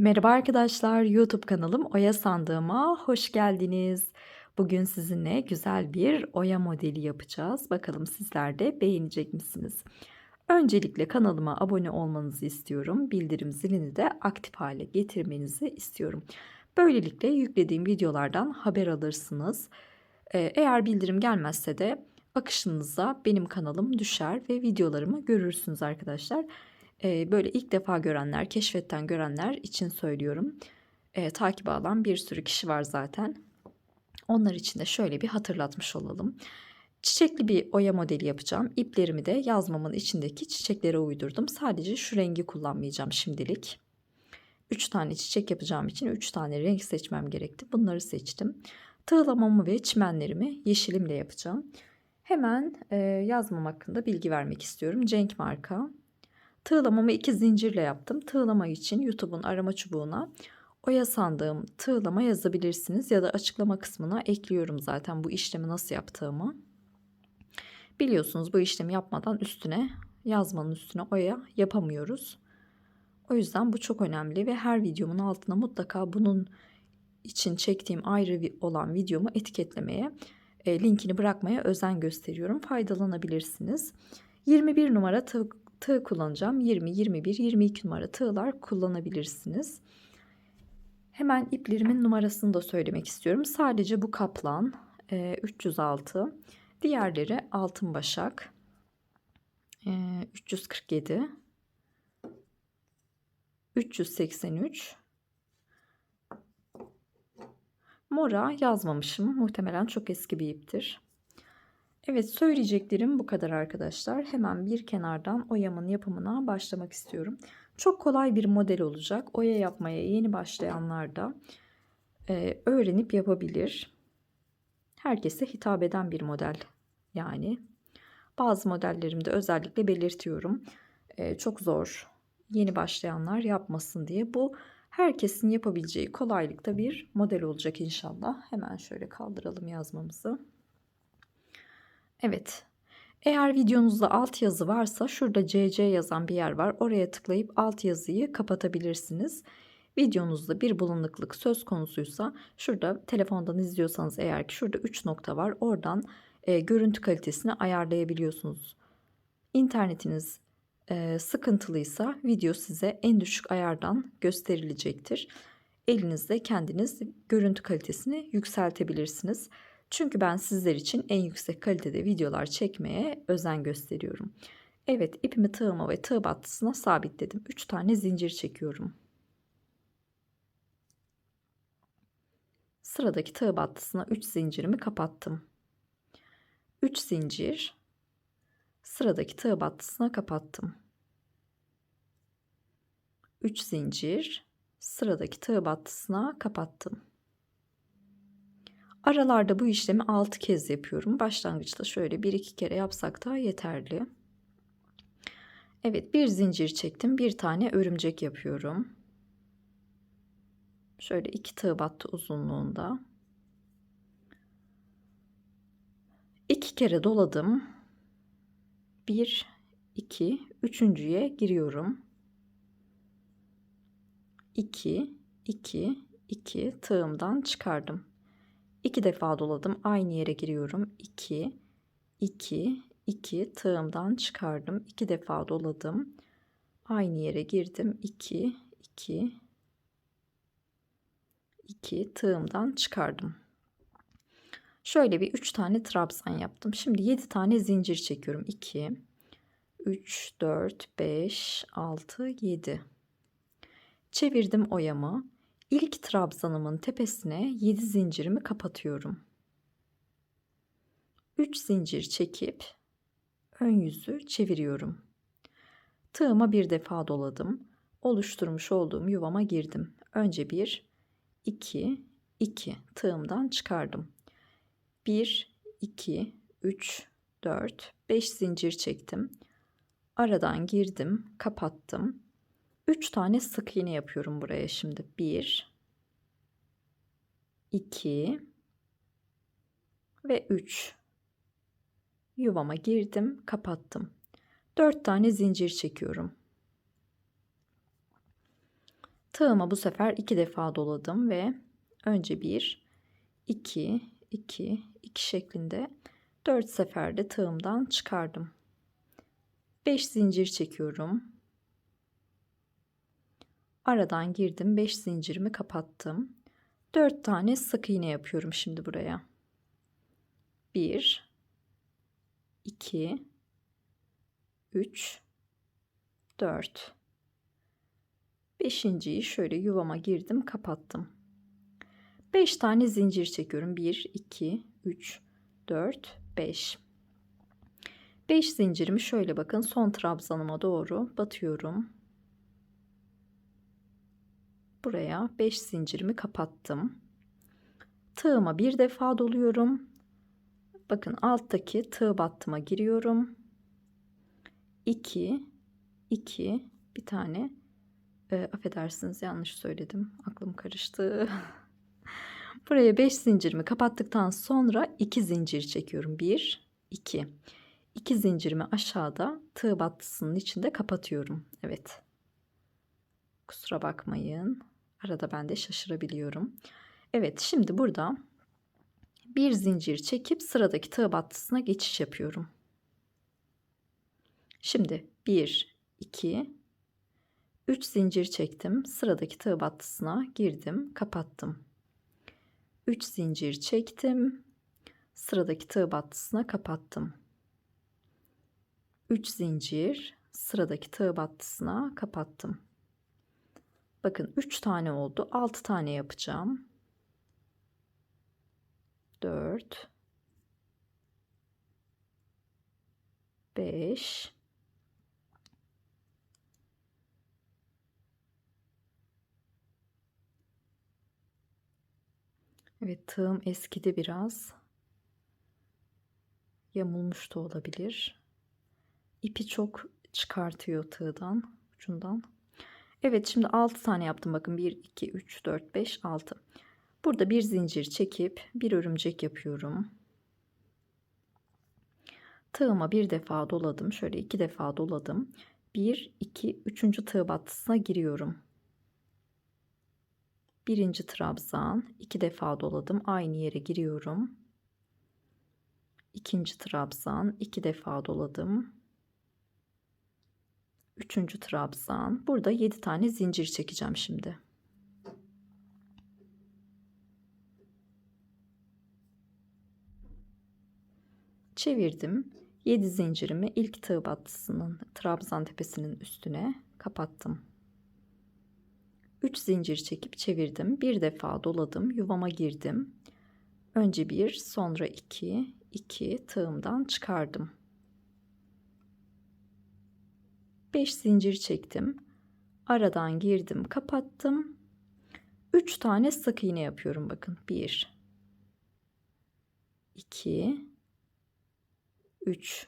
Merhaba arkadaşlar, YouTube kanalım Oya Sandığıma hoş geldiniz. Bugün sizinle güzel bir oya modeli yapacağız. Bakalım sizler de beğenecek misiniz? Öncelikle kanalıma abone olmanızı istiyorum. Bildirim zilini de aktif hale getirmenizi istiyorum. Böylelikle yüklediğim videolardan haber alırsınız. Ee, Eğer bildirim gelmezse de akışınıza benim kanalım düşer ve videolarımı görürsünüz arkadaşlar. Ee, böyle ilk defa görenler, keşfetten görenler için söylüyorum. Ee, takip alan bir sürü kişi var zaten. Onlar için de şöyle bir hatırlatmış olalım. Çiçekli bir oya modeli yapacağım. İplerimi de yazmamın içindeki çiçeklere uydurdum. Sadece şu rengi kullanmayacağım şimdilik. 3 tane çiçek yapacağım için 3 tane renk seçmem gerekti. Bunları seçtim. Tığlamamı ve çimenlerimi yeşilimle yapacağım. Hemen e, yazmam hakkında bilgi vermek istiyorum. Cenk marka. Tığlamamı iki zincirle yaptım. Tığlama için YouTube'un arama çubuğuna oya sandığım tığlama yazabilirsiniz ya da açıklama kısmına ekliyorum zaten bu işlemi nasıl yaptığımı. Biliyorsunuz bu işlemi yapmadan üstüne yazmanın üstüne oya yapamıyoruz. O yüzden bu çok önemli ve her videomun altına mutlaka bunun için çektiğim ayrı olan videomu etiketlemeye, e, linkini bırakmaya özen gösteriyorum. Faydalanabilirsiniz. 21 numara tığ, kullanacağım. 20, 21, 22 numara tığlar kullanabilirsiniz. Hemen iplerimin numarasını da söylemek istiyorum. Sadece bu kaplan e, 306. Diğerleri altın başak e, 347 383 Mora yazmamışım. Muhtemelen çok eski bir iptir. Evet söyleyeceklerim bu kadar arkadaşlar. Hemen bir kenardan oyamın yapımına başlamak istiyorum. Çok kolay bir model olacak. Oya yapmaya yeni başlayanlar da e, öğrenip yapabilir. Herkese hitap eden bir model yani. Bazı modellerimde özellikle belirtiyorum. E, çok zor. Yeni başlayanlar yapmasın diye. Bu herkesin yapabileceği kolaylıkta bir model olacak inşallah. Hemen şöyle kaldıralım yazmamızı. Evet. Eğer videonuzda alt yazı varsa şurada CC yazan bir yer var. Oraya tıklayıp alt yazıyı kapatabilirsiniz. Videonuzda bir bulanıklık söz konusuysa şurada telefondan izliyorsanız eğer ki şurada 3 nokta var. Oradan e, görüntü kalitesini ayarlayabiliyorsunuz. İnternetiniz e, sıkıntılıysa video size en düşük ayardan gösterilecektir. Elinizde kendiniz görüntü kalitesini yükseltebilirsiniz. Çünkü ben sizler için en yüksek kalitede videolar çekmeye özen gösteriyorum. Evet ipimi tığıma ve tığ battısına sabitledim. 3 tane zincir çekiyorum. Sıradaki tığ battısına 3 zincirimi kapattım. 3 zincir sıradaki tığ battısına kapattım. 3 zincir sıradaki tığ battısına kapattım. Aralarda bu işlemi 6 kez yapıyorum. Başlangıçta şöyle 1-2 kere yapsak da yeterli. Evet bir zincir çektim. Bir tane örümcek yapıyorum. Şöyle iki tığ battı uzunluğunda. İki kere doladım. Bir, iki, üçüncüye giriyorum. İki, iki, iki tığımdan çıkardım. İki defa doladım. Aynı yere giriyorum. 2 2 2 tığımdan çıkardım. İki defa doladım. Aynı yere girdim. 2 2 2 tığımdan çıkardım. Şöyle bir 3 tane trabzan yaptım. Şimdi 7 tane zincir çekiyorum. 2 3 4 5 6 7 Çevirdim oyamı. İlk trabzanımın tepesine 7 zincirimi kapatıyorum. 3 zincir çekip ön yüzü çeviriyorum. Tığıma bir defa doladım. Oluşturmuş olduğum yuvama girdim. Önce 1, 2, 2 tığımdan çıkardım. 1, 2, 3, 4, 5 zincir çektim. Aradan girdim, kapattım. 3 tane sık iğne yapıyorum buraya şimdi. 1 2 ve 3 yuvama girdim, kapattım. 4 tane zincir çekiyorum. Tığıma bu sefer iki defa doladım ve önce bir, iki, iki, iki şeklinde dört seferde tığımdan çıkardım. Beş zincir çekiyorum. Aradan girdim. Beş zincirimi kapattım. Dört tane sık iğne yapıyorum şimdi buraya. Bir, iki, üç, dört. Beşinciyi şöyle yuvama girdim kapattım. Beş tane zincir çekiyorum. Bir, iki, üç, dört, beş. Beş zincirimi şöyle bakın son trabzanıma doğru batıyorum. Buraya beş zincirimi kapattım. Tığıma bir defa doluyorum. Bakın alttaki tığ battıma giriyorum. 2 2 bir tane e, affedersiniz yanlış söyledim. Aklım karıştı. Buraya 5 zincirimi kapattıktan sonra 2 zincir çekiyorum. 1 2 2 zincirimi aşağıda tığ battısının içinde kapatıyorum. Evet. Kusura bakmayın. Arada ben de şaşırabiliyorum. Evet şimdi burada bir zincir çekip sıradaki tığ battısına geçiş yapıyorum. Şimdi 1, 2, 3 zincir çektim. Sıradaki tığ battısına girdim, kapattım. 3 zincir çektim. Sıradaki tığ battısına kapattım. 3 zincir sıradaki tığ battısına kapattım. Bakın 3 tane oldu. 6 tane yapacağım. 4 5 Evet tığım eskidi biraz. Yamulmuş da olabilir. İpi çok çıkartıyor tığdan, ucundan. Evet şimdi 6 tane yaptım. Bakın 1 2 3 4 5 6 burada bir zincir çekip bir örümcek yapıyorum. Tığıma bir defa doladım. Şöyle iki defa doladım. 1 2 3. tığ battısına giriyorum. Birinci trabzan iki defa doladım. Aynı yere giriyorum. İkinci trabzan iki defa doladım Üçüncü trabzan. Burada 7 tane zincir çekeceğim şimdi. Çevirdim. 7 zincirimi ilk tığ battısının trabzan tepesinin üstüne kapattım. 3 zincir çekip çevirdim. Bir defa doladım. Yuvama girdim. Önce bir, sonra iki, iki tığımdan çıkardım. 5 zincir çektim. Aradan girdim, kapattım. 3 tane sık iğne yapıyorum bakın. 1 2 3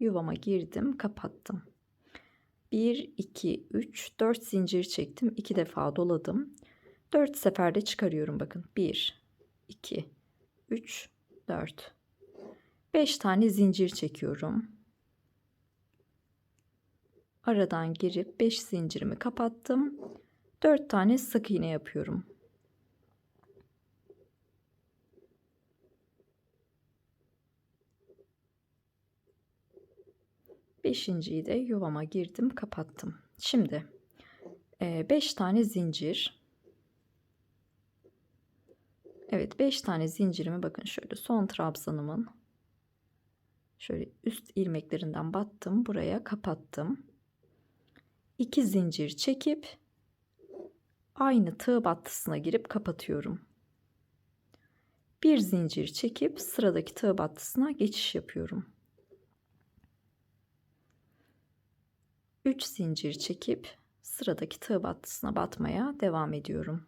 yuvama girdim, kapattım. 1 2 3 4 zincir çektim. 2 defa doladım. 4 seferde çıkarıyorum bakın. 1 2 3 4 5 tane zincir çekiyorum aradan girip 5 zincirimi kapattım. 4 tane sık iğne yapıyorum. Beşinciyi de yuvama girdim kapattım. Şimdi 5 e, tane zincir. Evet 5 tane zincirimi bakın şöyle son trabzanımın şöyle üst ilmeklerinden battım buraya kapattım. 2 zincir çekip aynı tığ battısına girip kapatıyorum. Bir zincir çekip sıradaki tığ battısına geçiş yapıyorum. 3 zincir çekip sıradaki tığ battısına batmaya devam ediyorum.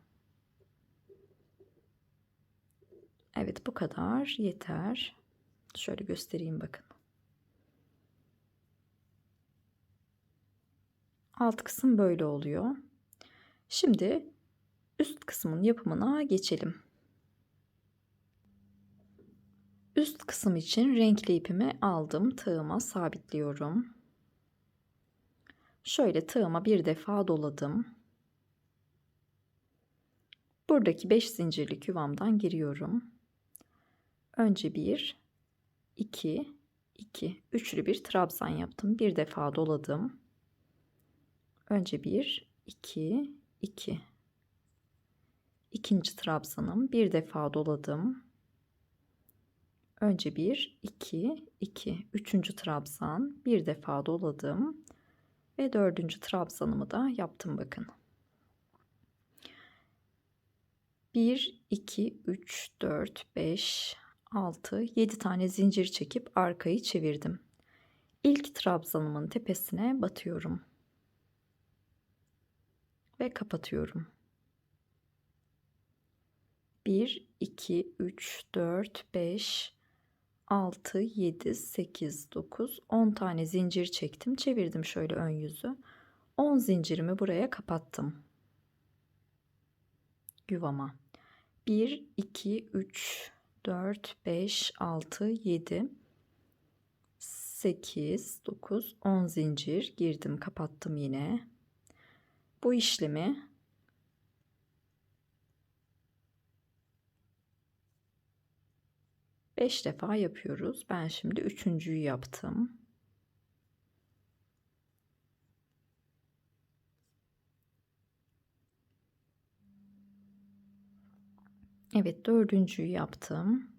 Evet bu kadar yeter. Şöyle göstereyim bakın. Alt kısım böyle oluyor. Şimdi üst kısmın yapımına geçelim. Üst kısım için renkli ipimi aldım. Tığıma sabitliyorum. Şöyle tığıma bir defa doladım. Buradaki 5 zincirlik yuvamdan giriyorum. Önce 1, 2, 2, üçlü bir trabzan yaptım. Bir defa doladım. Önce 1, 2, 2. İkinci trabzanım. Bir defa doladım. Önce 1, 2, 2. Üçüncü trabzan. Bir defa doladım. Ve dördüncü trabzanımı da yaptım bakın. 1, 2, 3, 4, 5, 6, 7 tane zincir çekip arkayı çevirdim. İlk trabzanımın tepesine batıyorum. Ve kapatıyorum. 1, 2, 3, 4, 5, 6, 7, 8, 9, 10 tane zincir çektim. Çevirdim şöyle ön yüzü. 10 zincirimi buraya kapattım. Yuvama. 1, 2, 3, 4, 5, 6, 7, 8, 9, 10 zincir girdim kapattım yine. Bu işlemi beş defa yapıyoruz. Ben şimdi üçüncüyü yaptım. Evet dördüncüyü yaptım.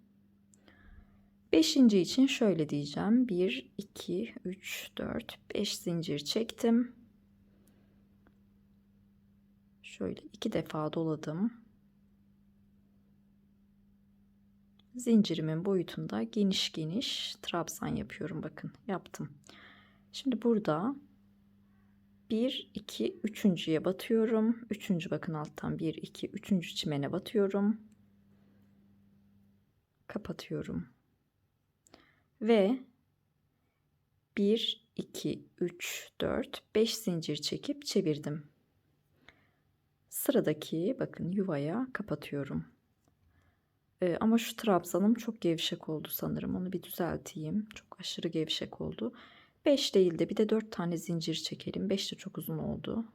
Beşinci için şöyle diyeceğim. 1, 2, 3, 4, 5 zincir çektim. Şöyle iki defa doladım. Zincirimin boyutunda geniş geniş trabzan yapıyorum. Bakın yaptım. Şimdi burada 1, 2, 3.ye batıyorum. 3. bakın alttan 1, 2, 3. çimene batıyorum kapatıyorum. Ve 1 2 3 4 5 zincir çekip çevirdim. Sıradaki bakın yuvaya kapatıyorum. Ee, ama şu trabzanım çok gevşek oldu sanırım. Onu bir düzelteyim. Çok aşırı gevşek oldu. 5 değil de bir de 4 tane zincir çekelim. 5 de çok uzun oldu.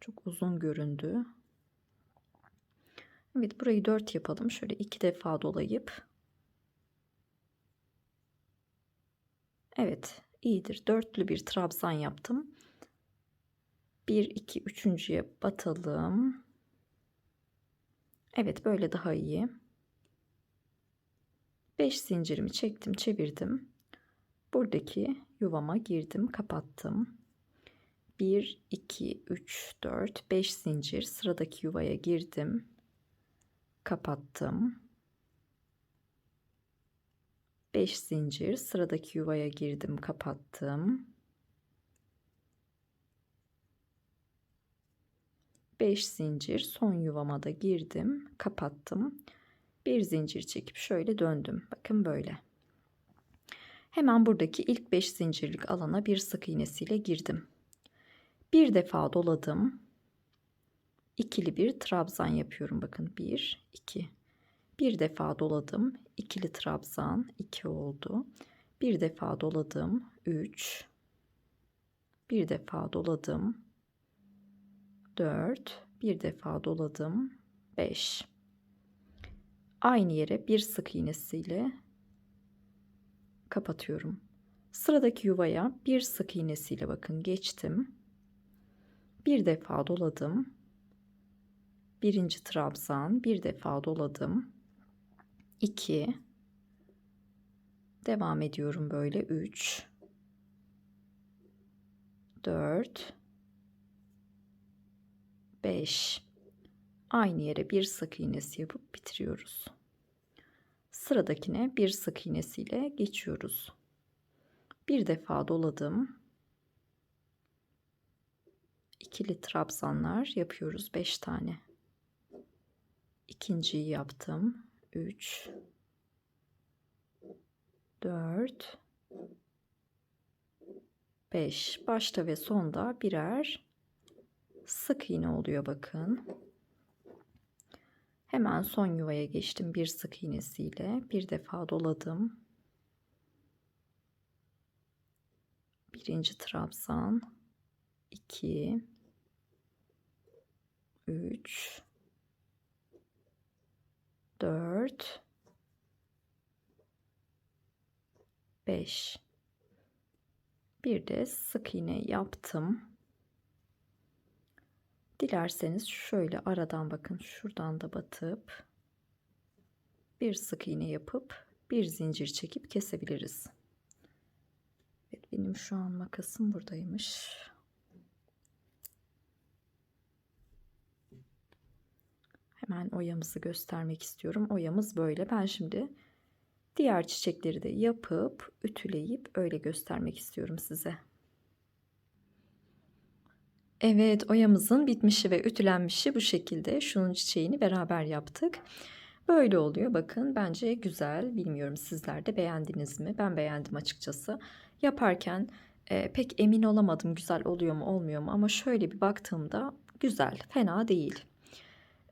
Çok uzun göründü. Evet burayı 4 yapalım. Şöyle iki defa dolayıp. Evet iyidir. Dörtlü bir trabzan yaptım. 1 2 üçüncüye batalım. Evet böyle daha iyi. 5 zincirimi çektim, çevirdim. Buradaki yuvama girdim, kapattım. 1 2 3 4 5 zincir sıradaki yuvaya girdim kapattım. 5 zincir sıradaki yuvaya girdim kapattım. 5 zincir son yuvama da girdim kapattım. Bir zincir çekip şöyle döndüm. Bakın böyle. Hemen buradaki ilk 5 zincirlik alana bir sık iğnesiyle girdim. Bir defa doladım ikili bir trabzan yapıyorum. Bakın 1 2 bir defa doladım. ikili trabzan 2 oldu. Bir defa doladım 3 bir defa doladım 4 bir defa doladım 5 aynı yere bir sık iğnesiyle kapatıyorum. Sıradaki yuvaya bir sık iğnesiyle bakın geçtim. Bir defa doladım. Birinci trabzan bir defa doladım. 2 devam ediyorum böyle 3 4 5 aynı yere bir sık iğnesi yapıp bitiriyoruz. Sıradakine bir sık iğnesiyle geçiyoruz. Bir defa doladım. İkili trabzanlar yapıyoruz 5 tane. İkinciyi yaptım. 3 4 5 başta ve sonda birer sık iğne oluyor bakın. Hemen son yuvaya geçtim bir sık iğnesiyle bir defa doladım. Birinci trabzan 2 3 4 5 bir de sık iğne yaptım. Dilerseniz şöyle aradan bakın şuradan da batıp bir sık iğne yapıp bir zincir çekip kesebiliriz. Evet benim şu an makasım buradaymış. Hemen oyamızı göstermek istiyorum. Oyamız böyle. Ben şimdi diğer çiçekleri de yapıp ütüleyip öyle göstermek istiyorum size. Evet oyamızın bitmişi ve ütülenmişi bu şekilde. Şunun çiçeğini beraber yaptık. Böyle oluyor bakın bence güzel. Bilmiyorum sizler de beğendiniz mi? Ben beğendim açıkçası. Yaparken e, pek emin olamadım güzel oluyor mu olmuyor mu ama şöyle bir baktığımda güzel fena değil.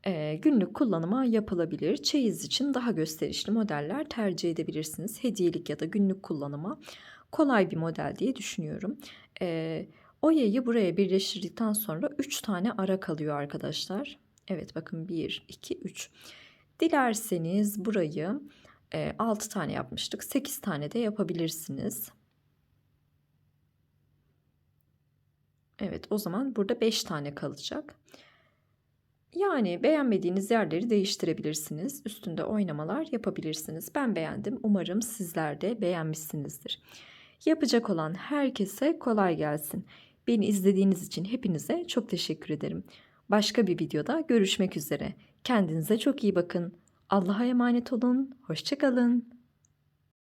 E, günlük kullanıma yapılabilir. Çeyiz için daha gösterişli modeller tercih edebilirsiniz. Hediyelik ya da günlük kullanıma kolay bir model diye düşünüyorum. E, oyayı buraya birleştirdikten sonra 3 tane ara kalıyor arkadaşlar. Evet bakın 1, 2, 3. Dilerseniz burayı e, 6 tane yapmıştık. 8 tane de yapabilirsiniz. Evet o zaman burada 5 tane kalacak. Yani beğenmediğiniz yerleri değiştirebilirsiniz. Üstünde oynamalar yapabilirsiniz. Ben beğendim. Umarım sizler de beğenmişsinizdir. Yapacak olan herkese kolay gelsin. Beni izlediğiniz için hepinize çok teşekkür ederim. Başka bir videoda görüşmek üzere. Kendinize çok iyi bakın. Allah'a emanet olun. Hoşçakalın.